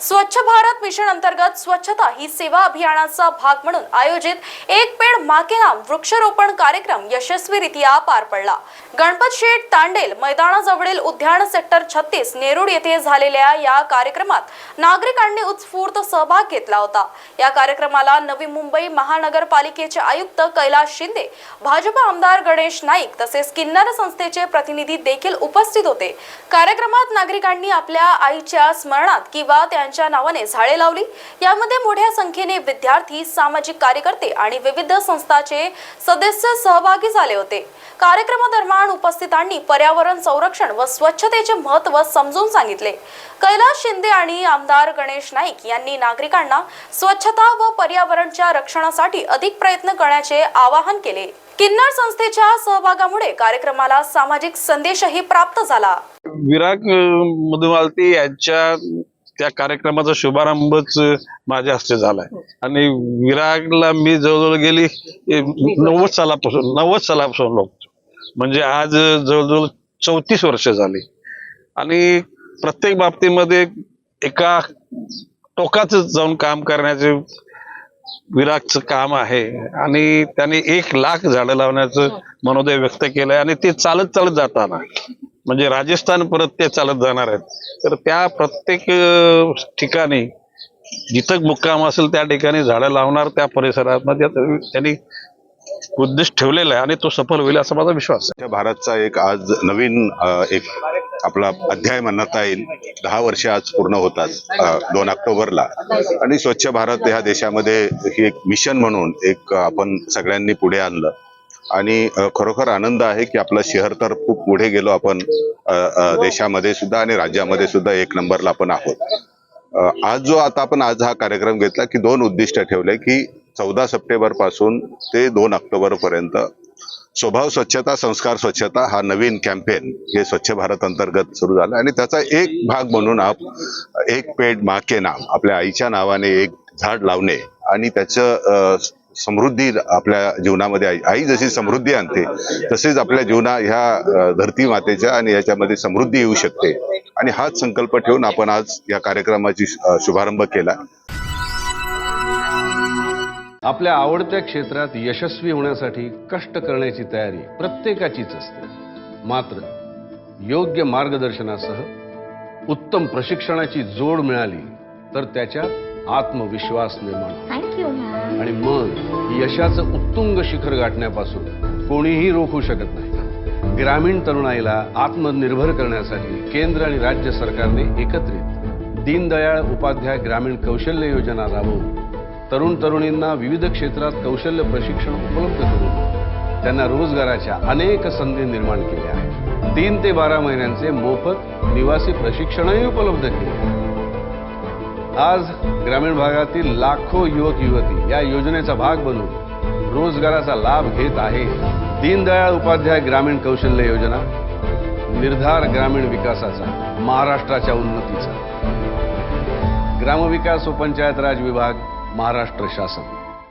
स्वच्छ भारत मिशन अंतर्गत स्वच्छता ही सेवा अभियानाचा भाग म्हणून आयोजित एक पेड माके नाम वृक्षारोपण कार्यक्रम यशस्वीरित्या पार पडला. गणपत शेठ तांडेल मैदानाजवळील उद्यान सेक्टर छत्तीस नेरुड येथे झालेल्या या कार्यक्रमात नागरिकांनी उत्स्फूर्त सहभाग घेतला होता. या कार्यक्रमाला नवी मुंबई महानगरपालिकेचे आयुक्त कैलास शिंदे भाजपा आमदार गणेश नाईक तसेच किन्नर संस्थेचे प्रतिनिधी देखील उपस्थित होते. कार्यक्रमात नागरिकांनी आपल्या आईच्या स्मरणात किंवा त्यांच्या नावाने झाडे लावली. यामध्ये मोठ्या संख्येने विद्यार्थी सामाजिक कार्यकर्ते आणि विविध संस्थाचे सदस्य सहभागी झाले होते. कार्यक्रमादरम्यान उपस्थितांनी पर्यावरण संरक्षण व स्वच्छतेचे महत्त्व समजून सांगितले. कैलास शिंदे आणि आमदार गणेश नाईक यांनी नागरिकांना स्वच्छता व पर्यावरणच्या रक्षणासाठी अधिक प्रयत्न करण्याचे आवाहन केले. किन्नर संस्थेच्या सहभागामुळे कार्यक्रमाला सामाजिक संदेशही प्राप्त झाला. विराग मधुमालती यांच्या त्या कार्यक्रमाचा शुभारंभच माझ्या हस्ते झालाय. आणि विरागला मी जवळजवळ गेली नव्वद सालापासून नव्वद सालापासून लोक म्हणजे आज जवळजवळ चौतीस वर्ष झाली. आणि प्रत्येक बाबतीमध्ये एका टोकाच जाऊन काम करण्याचे विरागचं काम आहे. आणि त्याने एक लाख झाडं लावण्याचं मनोदय व्यक्त केलंय. आणि ते चालत चालत जाताना म्हणजे राजस्थान परत ते चालत जाणार आहेत. तर त्या प्रत्येक ठिकाणी जिथं मुक्काम असेल त्या ठिकाणी झाडं लावणार त्या परिसरात. म्हणजे मध्ये त्यांनी उद्देश ठेवलेला आहे आणि तो सफल होईल असा माझा विश्वास आहे. भारतचा एक आज नवीन एक आपला अध्याय म्हणता येईल. दहा वर्ष आज पूर्ण होतात दोन ऑक्टोबरला. आणि स्वच्छ भारत ह्या देशामध्ये ही एक मिशन म्हणून एक आपण सगळ्यांनी पुढे आणलं. आणि खरोखर आनंद आहे की आपलं शहर तर खूप पुढे गेलो आपण देशामध्ये सुद्धा आणि राज्यामध्ये सुद्धा एक नंबरला आपण आहोत. आज जो आता आपण आज हा कार्यक्रम घेतला की दोन उद्दिष्ट ठेवले की चौदा सप्टेंबरपासून ते दोन ऑक्टोबर पर्यंत स्वभाव स्वच्छता संस्कार स्वच्छता हा नवीन कॅम्पेन हे स्वच्छ भारत अंतर्गत सुरू झालं आणि त्याचा एक भाग म्हणून आप एक पेड माके नाम आपल्या आईच्या नावाने एक झाड लावणे आणि त्याचं समृद्धी आपल्या जीवनामध्ये आई आई जशी समृद्धी आणते तसेच आपल्या जीवना ह्या धरती मातेच्या आणि याच्यामध्ये समृद्धी येऊ शकते. आणि हाच संकल्प ठेवून आपण आज या कार्यक्रमाची शुभारंभ केला. आपल्या आवडत्या क्षेत्रात यशस्वी होण्यासाठी कष्ट करण्याची तयारी प्रत्येकाचीच असते. मात्र योग्य मार्गदर्शनासह उत्तम प्रशिक्षणाची जोड मिळाली तर त्याच्यात आत्मविश्वास निर्माण. थँक्यू आणि मग यशाचं उत्तुंग शिखर गाठण्यापासून कोणीही रोखू शकत नाही ग्रामीण तरुणाईला आत्मनिर्भर करण्यासाठी केंद्र आणि राज्य सरकारने एकत्रित दीनदयाळ उपाध्याय ग्रामीण कौशल्य योजना राबवून तरुण तरुणींना विविध क्षेत्रात कौशल्य प्रशिक्षण उपलब्ध करून त्यांना रोजगाराच्या अनेक संधी निर्माण केल्या आहेत तीन ते बारा महिन्यांचे मोफत निवासी प्रशिक्षणही उपलब्ध केले आहे. आज ग्रामीण भागातील लाखो युवक युवती या योजनेचा भाग बनून रोजगाराचा लाभ घेत आहे. दीनदयाळ उपाध्याय ग्रामीण कौशल्य योजना निर्धार ग्रामीण विकासाचा महाराष्ट्राच्या उन्नतीचा. ग्रामविकास व पंचायत राज विभाग महाराष्ट्र शासन.